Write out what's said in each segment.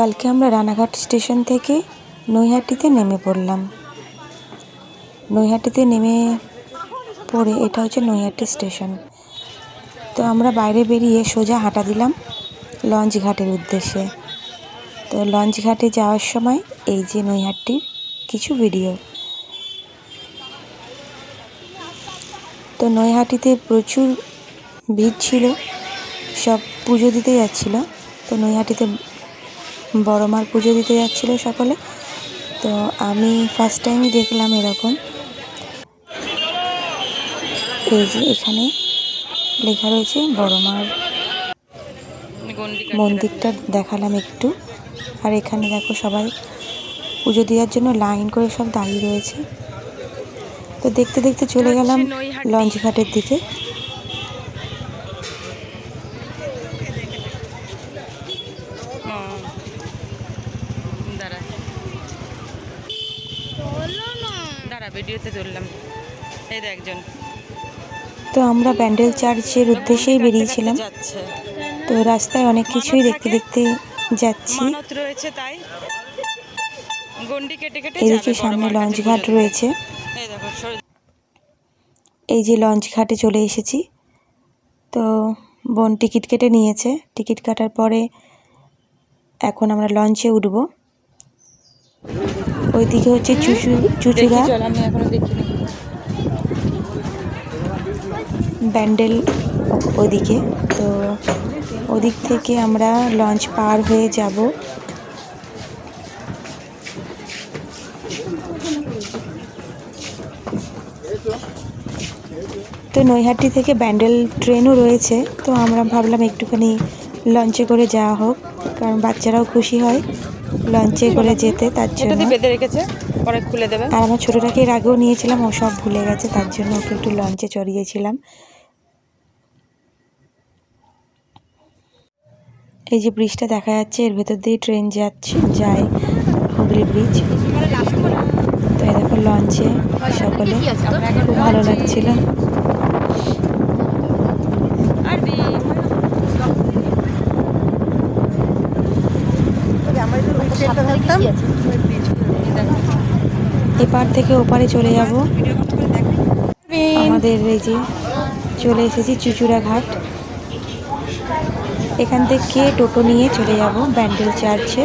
কালকে আমরা রানাঘাট স্টেশন থেকে নৈহাটিতে নেমে পড়লাম। নৈহাটিতে নেমে পড়ে এটা হচ্ছে নৈহাটি স্টেশন। তো আমরা বাইরে বেরিয়ে সোজা হাঁটা দিলাম লঞ্চ ঘাটের উদ্দেশ্যে। তো লঞ্চ ঘাটে যাওয়ার সময় এই যে নৈহাটির কিছু ভিডিও। তো নৈহাটিতে প্রচুর ভিড় ছিল, সব পুজো দিতে যাচ্ছিল। তো নৈহাটিতে বড় মার পুজো দিতে যাচ্ছিল সকলে। তো আমি ফার্স্ট টাইমই দেখলাম এরকম। এই যে এখানে লেখা রয়েছে বড় মার মন্দিরটা। দেখালাম একটু। আর এখানে দেখো সবাই পুজো দেওয়ার জন্য লাইন করে সব দাঁড়িয়ে রয়েছে। তো দেখতে দেখতে চলে গেলাম লঞ্চ ঘাটের দিকে দাঁড়া দাঁড়া ভিডিওতে তুললাম এই একজন। তো আমরা ব্যান্ডেল চার্চের উদ্দেশ্যেই বেরিয়েছিলাম তো রাস্তায় অনেক কিছুই দেখতে দেখতে যাচ্ছি। রয়েছে তাই। গন্ডি কেটে কেটে এদিকে সামনে লঞ্চ ঘাট রয়েছে। এই এই যে লঞ্চ ঘাটে চলে এসেছি। তো বোন টিকিট কেটে নিয়েছে। টিকিট কাটার পরে এখন আমরা লঞ্চে উঠব। ওইদিকে হচ্ছে চুচু আমি এখনও দেখিনি। ব্যান্ডেল ওদিকে। তো ওদিক থেকে আমরা লঞ্চ পার হয়ে যাব। তো নৈহাটি থেকে ব্যান্ডেল ট্রেনও রয়েছে। তো আমরা ভাবলাম একটুখানি লঞ্চে করে যাওয়া হোক কারণ বাচ্চারাও খুশি হয়। লঞ্চে করে যেতে তার জন্য। বেঁধে রেখেছে পরে খুলে দেবে। আর আমার ছোটোটাকে এর আগেও নিয়েছিলাম ও সব ভুলে গেছে তার জন্য ওকে একটু লঞ্চে চড়িয়েছিলাম। এই যে ব্রিজটা দেখা যাচ্ছে এর ভেতর দিয়ে ট্রেন যাচ্ছে যায় হুগলি ব্রিজ তো এই দেখো লঞ্চে সকলে খুব ভালো লাগছিল আর দি এপার থেকে ওপারে চলে যাব। আমাদের এই যে চলে এসেছি চুচুড়া ঘাট এখান থেকে টোটো নিয়ে চলে যাব ব্যান্ডেল চার্চে।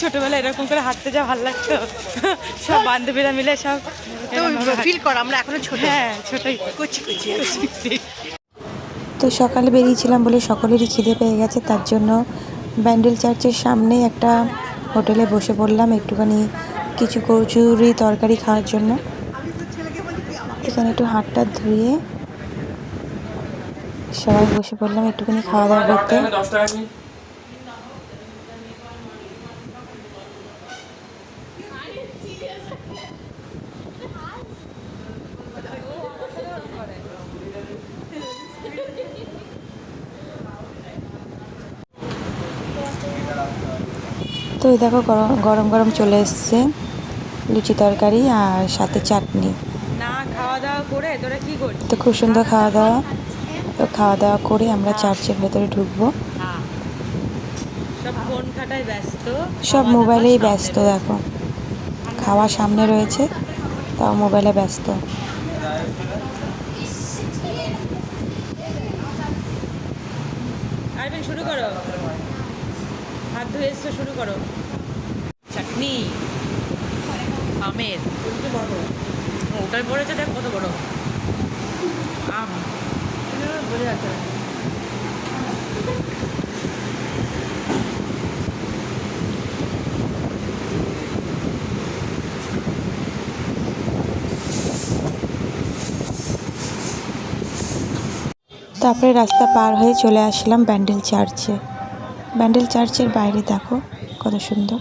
ছোটবেলায় এরকম করে হাঁটতে যা ভালো লাগতো। সব বান্ধবীরা মিলে সব ফিল কর আমরা এখনও ছোট। হ্যাঁ ছোটই। কচি কচি। তো সকালে বেরিয়েছিলাম বলে সকলেরই খিদে পেয়ে গেছে তার জন্য ব্যান্ডেল চার্চের সামনে একটা হোটেলে বসে পড়লাম একটুখানি কিছু কচুরি তরকারি খাওয়ার জন্য। এখানে একটু হাতটা ধুয়ে সবাই বসে পড়লাম একটুখানি খাওয়া দাওয়া করতে। তো এই দেখো গরম গরম চলে এসছে লুচি তরকারি আর সাথে চাটনি। না খাওয়া দাওয়া করে তোরা কি করছিস? তো খুব সুন্দর খাওয়া দাওয়া তো খাওয়া দাওয়া করে আমরা চার্চের ভেতরে ঢুকবো। হ্যাঁ। সব ফোন ব্যস্ত। সব মোবাইলেই ব্যস্ত। দেখো। খাওয়া সামনে রয়েছে তাও মোবাইলে ব্যস্ত। শুরু করো। হাত ধুয়ে এসছো শুরু করো। চাটনি। আমের। ওটার পড়েছে দেখ কত বড়। আম। বোঝা যাচ্ছে না। তারপরে রাস্তা পার হয়ে চলে আসলাম ব্যান্ডেল চার্চে। ব্যান্ডেল চার্চের বাইরে দেখো কত সুন্দর।